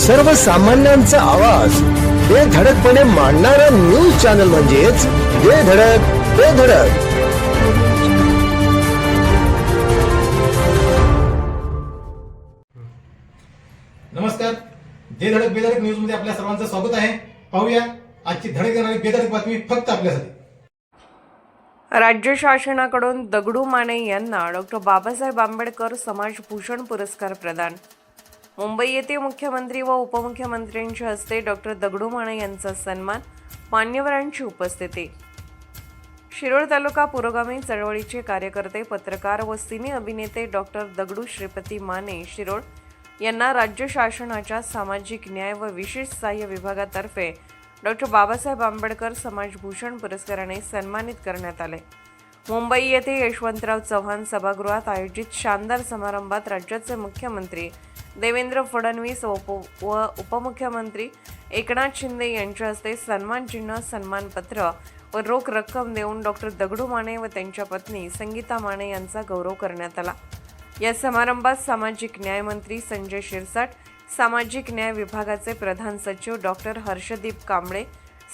सर्वसामान्यांचा आवाज. बेधडकपणे मांडणारा न्यूज चॅनल म्हणजेच बेधडक बेधडक नमस्कार. जे धडक बेधडक न्यूजमध्ये आपल्या सर्वांचं स्वागत आहे. पाहूया आजची धडक देणारी बेधडक बातमी फक्त आपल्यासाठी. राज्य शासनाकडून दगडू माने यांना डॉक्टर बाबासाहेब आंबेडकर समाजभूषण पुरस्कार प्रदान. मुंबई येथे मुख्यमंत्री व उपमुख्यमंत्र्यांच्या हस्ते डॉक्टर दगडू माने यांचा सन्मान मान्यवरांची उपस्थिती. शिरोळ तालुका पुरोगामी चळवळीचे कार्यकर्ते पत्रकार व सिने अभिनेते डॉक्टर दगडू श्रीपती माने शिरोळ यांना राज्य शासनाच्या सामाजिक न्याय व विशेष सहाय्य विभागातर्फे डॉक्टर बाबासाहेब आंबेडकर समाजभूषण पुरस्काराने सन्मानित करण्यात आले. मुंबई येथे यशवंतराव चव्हाण सभागृहात आयोजित शानदार समारंभात राज्याचे मुख्यमंत्री देवेंद्र फडणवीस व उप- व उपमुख्यमंत्री एकनाथ शिंदे यांच्या हस्ते सन्मानचिन्ह सन्मानपत्र व रोख रक्कम देऊन डॉक्टर दगडू माने व त्यांच्या पत्नी संगीता माने यांचा गौरव करण्यात आला. या समारंभात सामाजिक न्यायमंत्री संजय शिरसाट सामाजिक न्याय विभागाचे प्रधान सचिव डॉक्टर हर्षदीप कांबळे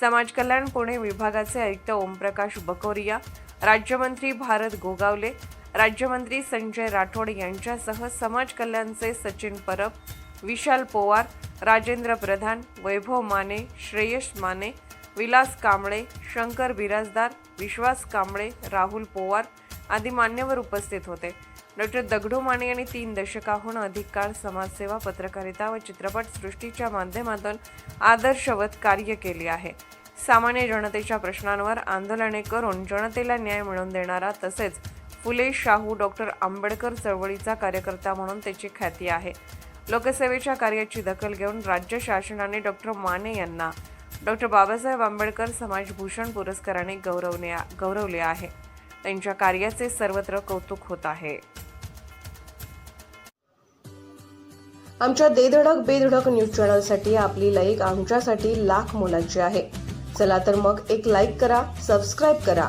समाज कल्याण पुणे विभागाचे आयुक्त ओमप्रकाश बकोरिया राज्यमंत्री भारत गोगावले राज्यमंत्री संजय राठोड यांच्यासह समाज कल्याणचे सचिन परब विशाल पोवार राजेंद्र प्रधान वैभव माने श्रेयश माने विलास कांबळे शंकर बिराजदार विश्वास कांबळे राहुल पोवार आदी मान्यवर उपस्थित होते. डॉक्टर दगडू माने यांनी तीन दशकाहून अधिक काळ समाजसेवा पत्रकारिता व चित्रपट सृष्टीच्या माध्यमातून आदर्शवत कार्य केले आहे. सामान्य जनतेच्या प्रश्नांवर आंदोलने करून जनतेला न्याय मिळवून देणारा तसेच फुले शाहू डॉक्टर आंबेडकर चळवळीचा कार्यकर्ता म्हणून त्याची ख्याती आहे. लोकसेवेच्या कार्याची दखल घेऊन राज्य शासनाने डॉक्टर माने यांना डॉक्टर बाबासाहेब आंबेडकर समाजभूषण पुरस्काराने गौरवण्या गौरवले आहे. त्यांच्या कार्याचे सर्वत्र कौतुक होत आहे. आमच्या देधडक बेधडक न्यूज चॅनलसाठी आपली लाईक आमच्यासाठी लाख मोलाची आहे. चला तर मग एक लाईक करा सबस्क्राईब करा.